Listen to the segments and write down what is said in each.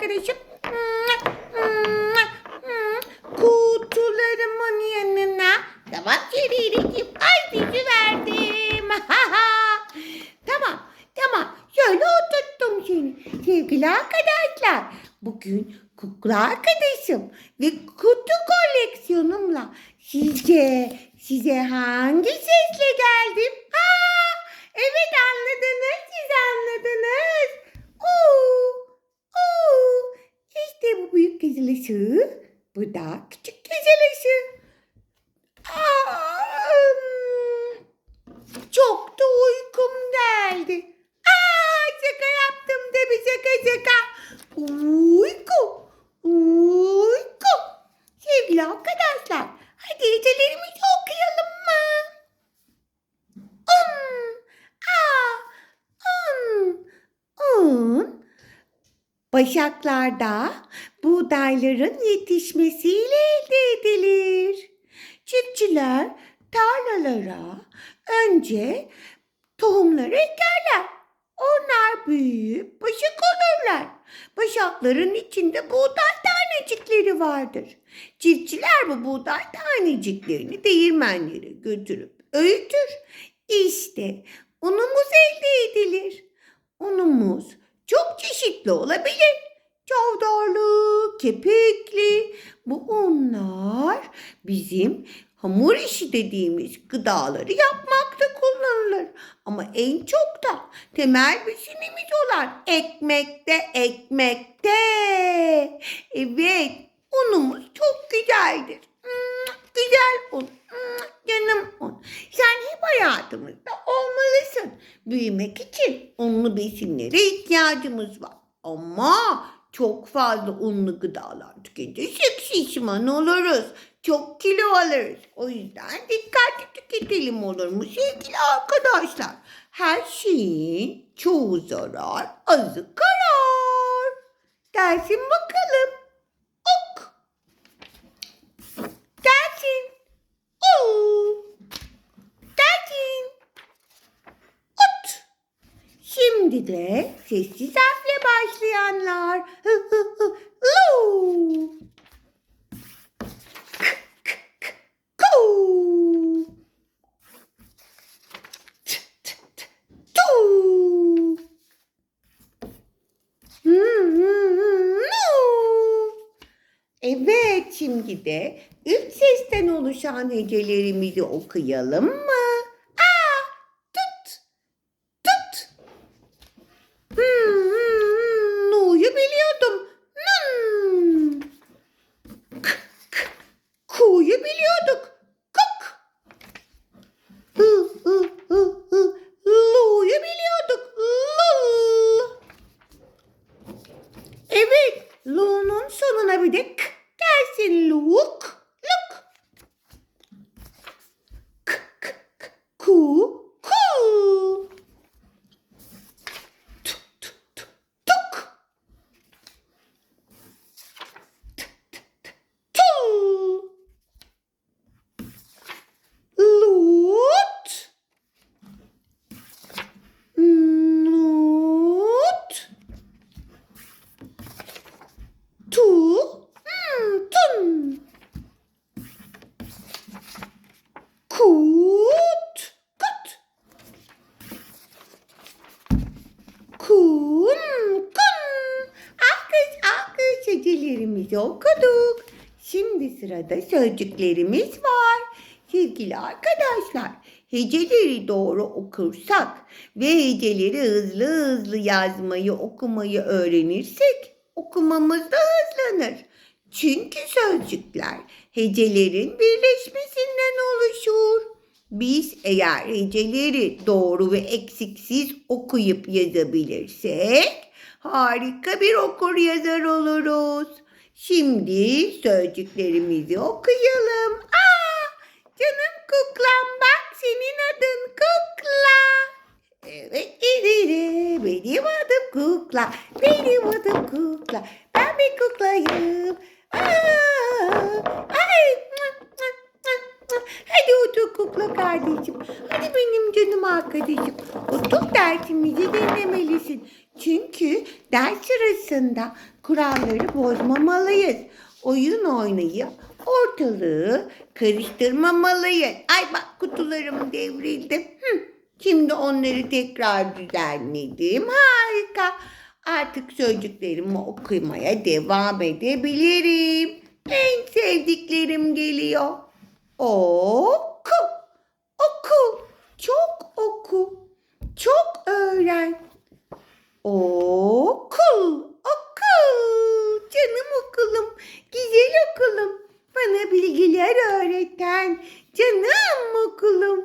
arkadaşım. Kutularımın yanına. Tamam Şirin'ciğim. Ay dizi verdim. tamam, tamam. Şöyle oturttum seni. Sevgili arkadaşlar. Bugün kukla arkadaşım ve kutu koleksiyonumla size, size hangi sesle geldim? Ha, evet anladınız, siz anladınız. Oo, oo. İşte bu büyük güzel ışığı, bu da küçük güzel ışığı. Çok da uykum geldi. Aa, şaka yaptım da bir şaka şaka. Uyku, uyku. Sevgili arkadaşlar, hadi gecelerimizi okuyalım mı? Um, aa, um, um. Başaklarda buğdayların yetişmesiyle elde edilir. Çiftçiler tarlalara önce tohumları ekerler. Onlar büyüyüp başak olurlar. Başakların içinde buğday tanecikleri vardır. Çiftçiler bu buğday taneciklerini değirmenlere götürüp öğütür. İşte unumuz elde edilir. Unumuz çok çeşitli olabilir. Çavdarlı, kepekli. Bu unlar bizim hamur işi dediğimiz gıdaları yapmakta kullanılır. Ama en çok da temel besinimiz olan ekmekte, ekmekte. Evet, unumuz çok güzeldir. Güzel un, hmm, canım un. Sen hep hayatımızda olmalısın. Büyümek için unlu besinlere ihtiyacımız var. Ama çok fazla unlu gıdalar tüketirsek şişman oluruz. Çok kilo alırız. O yüzden dikkatli tüketelim olur mu sevgili arkadaşlar? Her şeyin çoğu zarar, azı karar. Dersin bakalım. Ok. Dersin. Oo. Dersin. Ot. Şimdi de sessiz harfle başlayanlar. Hı hı hı. Evet, şimdi de üç sesten oluşan hecelerimizi okuyalım mı? Dersin. Okuduk. Şimdi sırada sözcüklerimiz var. Sevgili arkadaşlar, heceleri doğru okursak ve heceleri hızlı hızlı yazmayı, okumayı öğrenirsek okumamız da hızlanır. Çünkü sözcükler hecelerin birleşmesinden oluşur. Biz eğer heceleri doğru ve eksiksiz okuyup yazabilirsek harika bir okur yazar oluruz. Şimdi sözcüklerimizi okuyalım. Aa, canım kuklam bak senin adın kukla. Evet, benim adım kukla, benim adım kukla, ben bir kuklayım. Aa, ay, hadi otur kukla kardeşim. Hadi benim canım arkadaşım. Otur dersimizi dinlemelisin. Çünkü ders sırasında kuralları bozmamalıyız. Oyun oynayıp ortalığı karıştırmamalıyız. Ay bak kutularım devrildi. Hı, şimdi onları tekrar düzenledim. Harika. Artık sözcüklerimi okumaya devam edebilirim. En sevdiklerim geliyor. Oku, oku, çok oku, çok öğren. Okul, okul, canım okulum, güzel okulum. Bilgiler öğreten canım okulum.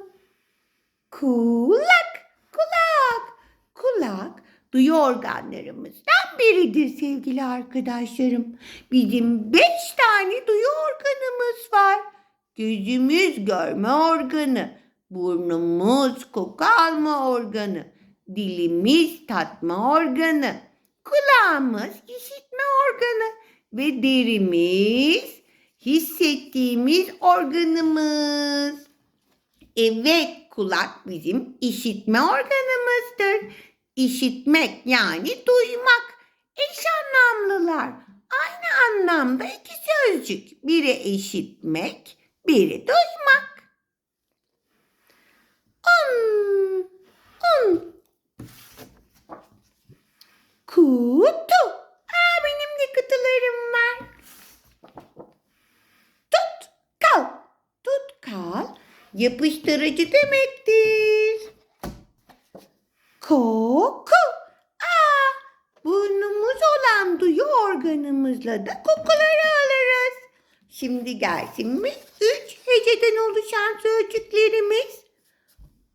Kulak, kulak, kulak duyu organlarımızdan biridir sevgili arkadaşlarım. Bizim beş tane duyu organımız var. Gözümüz görme organı, burnumuz koku alma organı, dilimiz tatma organı, kulağımız işitme organı ve derimiz hissettiğimiz organımız. Evet, kulak bizim işitme organımızdır. İşitmek yani duymak. Eş anlamlılar. Aynı anlamda iki sözcük. Biri işitmek, biri duymak. Un, un. Kutu. Aa, benim de kutularım var. Tut, kal. Yapıştırıcı demektir. Koku. Aa, burnumuz olan duyu organımızla da kokuları alırız. Şimdi gelsin mi? Üç heceden oluşan sözcüklerimiz.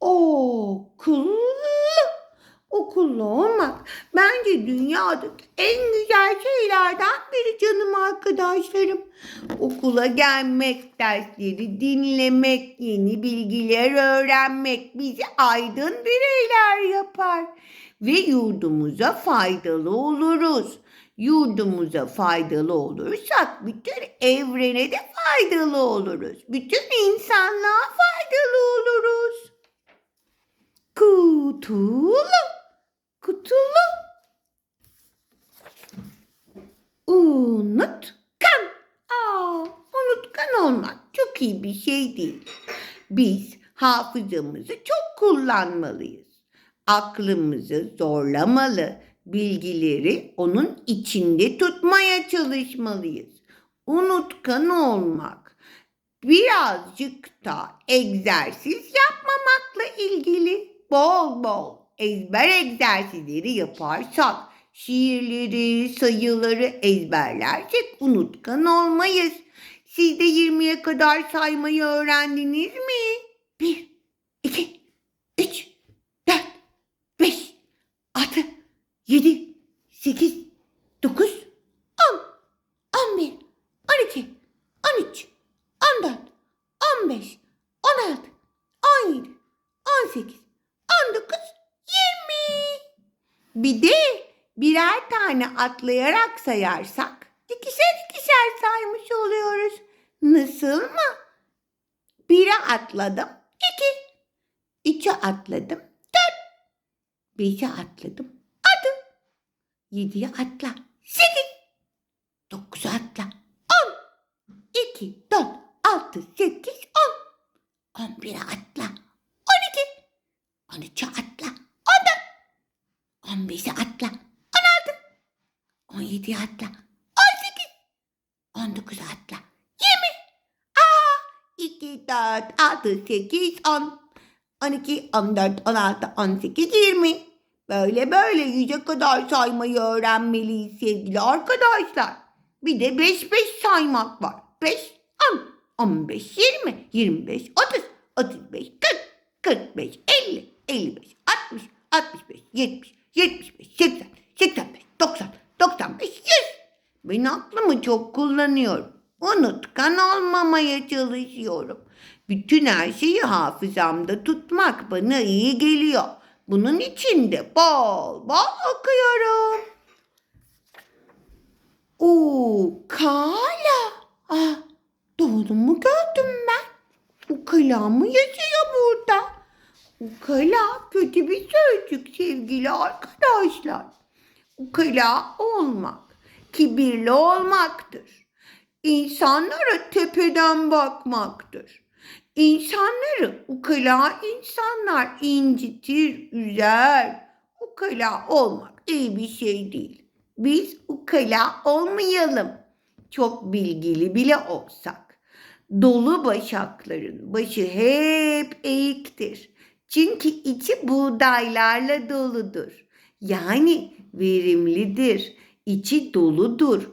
Okullu. Okullu olmak bence dünyadaki en güzel şeylerden biri canım arkadaşlarım. Okula gelmek, dersleri dinlemek, yeni bilgiler öğrenmek bizi aydın bireyler yapar. Ve yurdumuza faydalı oluruz. Yurdumuza faydalı olursak bütün evrene de faydalı oluruz. Bütün insanlığa faydalı oluruz. Kutulu, kutulu. Unutkan. Aa, unutkan olmak çok iyi bir şey değil. Biz hafızamızı çok kullanmalıyız. Aklımızı zorlamalı, bilgileri onun içinde tutmaya çalışmalıyız. Unutkan olmak birazcık da egzersiz yapmamakla ilgili bol bol ezber egzersizleri yaparsak, şiirleri, sayıları ezberlersek unutkan olmayız. Siz de 20'ye kadar saymayı öğrendiniz mi? 1, 2, 3, 4, 5, 6, 7, 8, 9, 10, 11, 12, 13, 14, 15, 16, 17, 18, 19, 20. Bir de birer tane atlayarak sayarsak ikişer ikişer saymış oluyoruz. Nasıl mı? Bire atladım. iki. Üçe atladım. Dört. Beşe atladım. Altı. Yediye atla. Sekiz. Dokuza atla. 17'ye atla. 18. 19'a atla. 20. Aa, 2, 4, 6, 8, 10. 12, 14, 16, 18, 20. Böyle böyle yüze kadar saymayı öğrenmeliyiz sevgili arkadaşlar. Bir de 5 5 saymak var. 5, 10, 15, 20, 25, 30, 35, 40, 45, 50, 55, 60, 65, 70, 75, 80, 85, 90, beş, yetmiş, yetmiş beş, seksen, seksen beş, doksan, doksan beş, yüz. Ben aklımı çok kullanıyorum. Unutkan olmamaya çalışıyorum. Bütün her şeyi hafızamda tutmak bana iyi geliyor. Bunun için de bol bol okuyorum. Ukala. Ah, doğru mu gördüm ben? Ukala mı yaşıyor burada? Ukala kötü bir sözcük sevgili arkadaşlar. Ukala olmak, kibirli olmaktır. İnsanlara tepeden bakmaktır. İnsanları ukala insanlar incitir, üzer. Ukala olmak iyi bir şey değil. Biz ukala olmayalım. Çok bilgili bile olsak. Dolu başakların başı hep eğiktir. Çünkü içi buğdaylarla doludur. Yani verimlidir. içi doludur.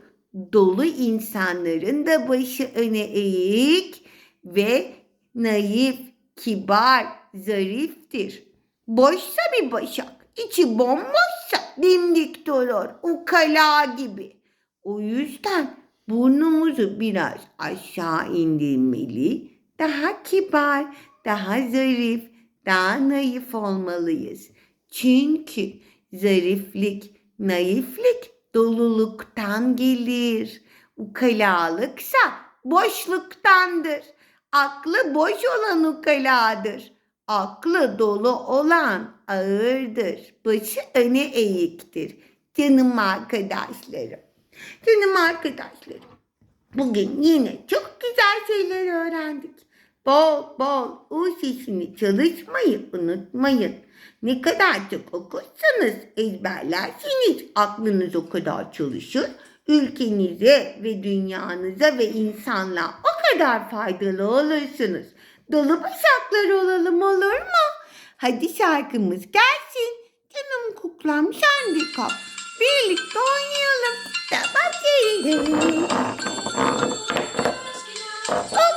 Dolu insanların da başı öne eğik ve naif, kibar, zariftir. Boşsa bir başak, içi bomboşsa dimdik durur, ukala gibi. O yüzden burnumuzu biraz aşağı indirmeli, daha kibar, daha zarif, daha naif olmalıyız. Çünkü zariflik, naiflik doluluktan gelir. Ukalalıksa boşluktandır. Aklı boş olan ukaladır. Aklı dolu olan ağırdır. Başı öne eğiktir. Canım arkadaşlarım. Canım arkadaşlarım. Bugün yine çok güzel şeyler öğrendik. Bol bol U sesini çalışmayı unutmayın. Ne kadar çok okursanız ezberlersiniz. Aklınız o kadar çalışır. Ülkenize ve dünyanıza ve insanlığa o kadar faydalı olursunuz. Dolu başaklar olalım olur mu? Hadi şarkımız gelsin. Canım kuklam kal. Birlikte oynayalım. Tamam. Hop